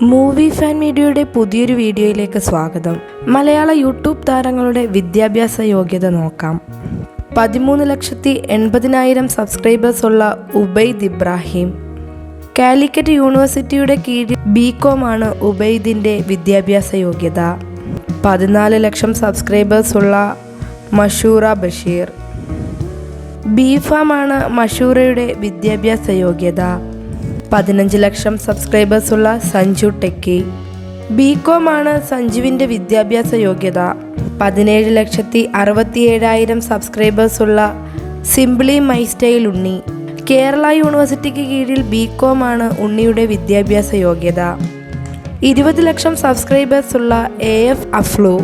Movie fan മീഡിയയുടെ പുതിയൊരു വീഡിയോയിലേക്ക് സ്വാഗതം. മലയാള യൂട്യൂബ് താരങ്ങളുടെ വിദ്യാഭ്യാസ യോഗ്യത നോക്കാം. പതിമൂന്ന് ലക്ഷത്തി എൺപതിനായിരം സബ്സ്ക്രൈബേഴ്സ് ഉള്ള ഉബൈദ് ഇബ്രാഹിം. കാലിക്കറ്റ് യൂണിവേഴ്സിറ്റിയുടെ കീഴിൽ ബി ആണ് ഉബൈദിന്റെ വിദ്യാഭ്യാസ യോഗ്യത. പതിനാല് ലക്ഷം സബ്സ്ക്രൈബേഴ്സ് ഉള്ള മഷൂറ ബഷീർ. ബി ഫാം ആണ് മഷൂറയുടെ വിദ്യാഭ്യാസ യോഗ്യത. പതിനഞ്ച് ലക്ഷം സബ്സ്ക്രൈബേഴ്സ് ഉള്ള സഞ്ജു ടെക്കി. ബികോം ആണ് സഞ്ജുവിന്റെ വിദ്യാഭ്യാസ യോഗ്യത. പതിനേഴ് ലക്ഷത്തി അറുപത്തിയേഴായിരം സബ്സ്ക്രൈബേഴ്സ് ഉള്ള simply my style Unni. Kerala യൂണിവേഴ്സിറ്റിക്ക് കീഴിൽ ബികോം ആണ് ഉണ്ണിയുടെ വിദ്യാഭ്യാസ യോഗ്യത. ഇരുപത് ലക്ഷം സബ്സ്ക്രൈബേഴ്സ് ഉള്ള എ എഫ് അഫ്ലു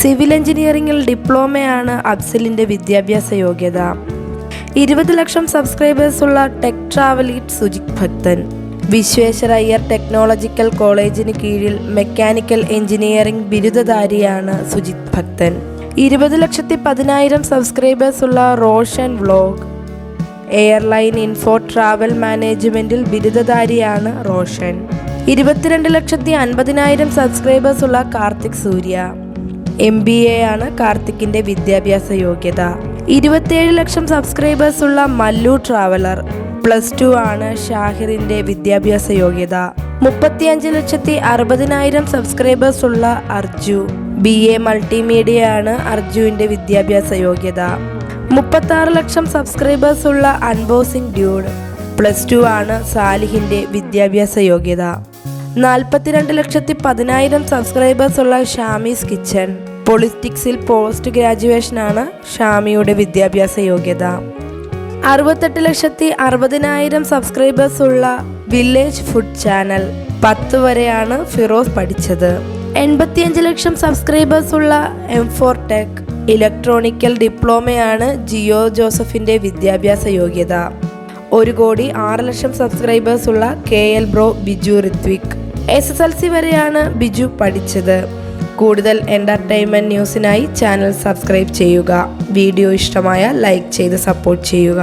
സിവിൽ എഞ്ചിനീയറിംഗിൽ ഡിപ്ലോമയാണ് അഫ്സലിന്റെ വിദ്യാഭ്യാസ യോഗ്യത. ഇരുപത് ലക്ഷം സബ്സ്ക്രൈബേഴ്സ് ഉള്ള tech travel eat Sujith Bhakthan. Visvesvaraya technological കോളേജിന് കീഴിൽ മെക്കാനിക്കൽ എഞ്ചിനീയറിംഗ് ബിരുദധാരിയാണ് സുജിത് ഭക്തൻ. ഇരുപത് ലക്ഷത്തി പതിനായിരം സബ്സ്ക്രൈബേഴ്സ് ഉള്ള Roshan vlog. Airline info travel മാനേജ്മെന്റിൽ ബിരുദധാരിയാണ് റോഷൻ. ഇരുപത്തിരണ്ട് ലക്ഷത്തി അൻപതിനായിരം സബ്സ്ക്രൈബേഴ്സ് ഉള്ള Karthik Surya. M B A ആണ് കാർത്തിക്കിന്റെ വിദ്യാഭ്യാസ യോഗ്യത. ഇരുപത്തിയേഴ് ലക്ഷം സബ്സ്ക്രൈബേഴ്സ് ഉള്ള മല്ലു ട്രാവലർ പ്ലസ് ടു ആണ് ഷാഹിറിന്റെ വിദ്യാഭ്യാസ യോഗ്യത. മുപ്പത്തിയഞ്ച് ലക്ഷത്തി അറുപതിനായിരം സബ്സ്ക്രൈബേഴ്സ് ഉള്ള അർജു. ബി എ മൾട്ടിമീഡിയ ആണ് അർജുവിന്റെ വിദ്യാഭ്യാസ യോഗ്യത. മുപ്പത്താറ് ലക്ഷം സബ്സ്ക്രൈബേഴ്സ് ഉള്ള അൺബോസിംഗ് ഡ്യൂഡ് പ്ലസ് ടു ആണ് സാലിഹിന്റെ വിദ്യാഭ്യാസ യോഗ്യത. നാൽപ്പത്തിരണ്ട് ലക്ഷത്തി പതിനായിരം സബ്സ്ക്രൈബേഴ്സ് ഉള്ള ഷാമീസ് കിച്ചൺ. പൊളിറ്റിക്സിൽ പോസ്റ്റ് ഗ്രാജുവേഷനാണ് ഷാമിയുടെ വിദ്യാഭ്യാസ യോഗ്യത. അറുപത്തെട്ട് ലക്ഷത്തി അറുപതിനായിരം സബ്സ്ക്രൈബേഴ്സ് ഉള്ള വില്ലേജ് ഫുഡ് ചാനൽ പത്ത് വരെയാണ് ഫിറോസ് പഠിച്ചത്. എൺപത്തിയഞ്ച് ലക്ഷം സബ്സ്ക്രൈബേഴ്സ് ഉള്ള എം ഫോർ ടെക് ഇലക്ട്രോണിക്കൽ ഡിപ്ലോമയാണ് ജിയോ ജോസഫിന്റെ വിദ്യാഭ്യാസ യോഗ്യത. ഒരു കോടി ആറ് ലക്ഷം സബ്സ്ക്രൈബേഴ്സ് ഉള്ള K L bro Biju Rithwik. S S L C വരെയാണ് ബിജു പഠിച്ചത്. കൂടുതൽ എന്റർടൈൻമെന്റ് ന്യൂസിനായി ചാനൽ സബ്സ്ക്രൈബ് ചെയ്യുക. വീഡിയോ ഇഷ്ടമായ ലൈക്ക് ചെയ്ത് സപ്പോർട്ട് ചെയ്യുക.